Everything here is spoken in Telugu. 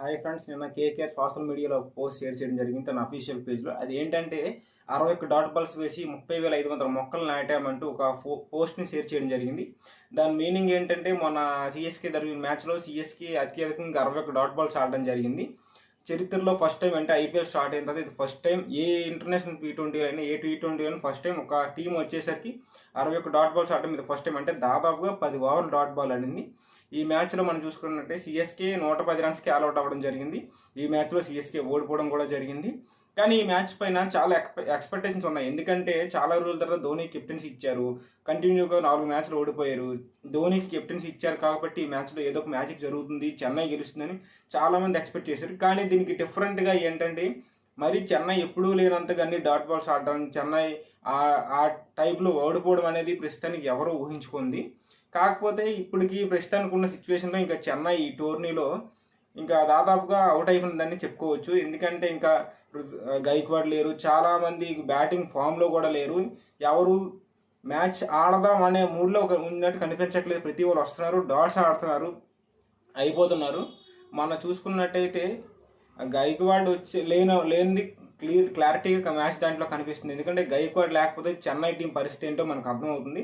హాయ్ ఫ్రెండ్స్ నిన్న కేకేఆర్ సోషల్ మీడియాలో పోస్ట్ షేర్ చేయడం జరిగింది. తన అఫీషియల్ పేజ్లో అది ఏంటంటే అరవై ఒక్క డాట్ బాల్స్ వేసి ముప్పై వేల ఐదు వందల మొక్కలు నాటామంటూ ఒక ఫో పోస్ట్ని షేర్ చేయడం జరిగింది. దాని మీనింగ్ ఏంటంటే మన సిఎస్కే జరిగిన మ్యాచ్లో సిఎస్కే అత్యధికంగా అరవై ఒక్క డాట్ బాల్స్ ఆడడం జరిగింది. చరిత్రలో ఫస్ట్ టైం అంటే ఐపీఎల్ స్టార్ట్ అయిన తర్వాత ఇది first time a international T twenty అయినా ఏ టీ ట్వంటీ అయినా ఫస్ట్ టైం ఒక టీం వచ్చేసరికి అరవై ఒక్క డాట్ బాల్స్ ఆడడం ఇది ఫస్ట్ టైం అంటే దాదాపుగా పది ఓవర్లు డాట్ బాల్ ఆడింది. ఈ మ్యాచ్లో మనం చూసుకున్నట్టే సిఎస్కే నూట పది రన్స్కి ఆల్అౌట్ అవ్వడం జరిగింది. ఈ మ్యాచ్లో సిఎస్కే ఓడిపోవడం కూడా జరిగింది. కానీ ఈ మ్యాచ్ పైన చాలా ఎక్స్పెక్టేషన్స్ ఉన్నాయి. ఎందుకంటే చాలా రోజుల తర్వాత ధోని కెప్టెన్సీ ఇచ్చారు. కంటిన్యూగా నాలుగు మ్యాచ్లు ఓడిపోయారు. ధోనికి కెప్టెన్సీ ఇచ్చారు కాబట్టి ఈ మ్యాచ్లో ఏదో ఒక మ్యాజిక్ జరుగుతుంది. చెన్నై గెలుస్తుందని చాలా మంది ఎక్స్పెక్ట్ చేశారు. కానీ దీనికి డిఫరెంట్గా ఏంటంటే మరి చెన్నై ఎప్పుడూ లేనంతగా అన్ని డాట్ బాల్స్ ఆడడం చెన్నై ఆ టైప్లో ఓడిపోవడం అనేది ప్రస్తుతానికి ఎవరో ఊహించుకుంది కాకపోతే ఇప్పటికి ప్రస్తుతానికి ఉన్న సిచ్యువేషన్లో ఇంకా చెన్నై ఈ టోర్నీలో ఇంకా దాదాపుగా అవుట్ అయిపోయిందని చెప్పుకోవచ్చు. ఎందుకంటే ఇంకా గైక్వాడ్ లేరు చాలామంది బ్యాటింగ్ ఫామ్లో కూడా లేరు. ఎవరు మ్యాచ్ ఆడదాం అనే మూడ్లో ఒక ఉన్నట్టు కనిపించట్లేదు. ప్రతి వాళ్ళు వస్తున్నారు డాట్స్ ఆడుతున్నారు అయిపోతున్నారు. మన చూసుకున్నట్టయితే గైక్వాడ్ వచ్చి లేని లేనిది క్లియర్ క్లారిటీగా మ్యాచ్ దాంట్లో కనిపిస్తుంది. ఎందుకంటే గైక్వాడ్ లేకపోతే చెన్నై టీం పరిస్థితి ఏంటో మనకు అర్థమవుతుంది.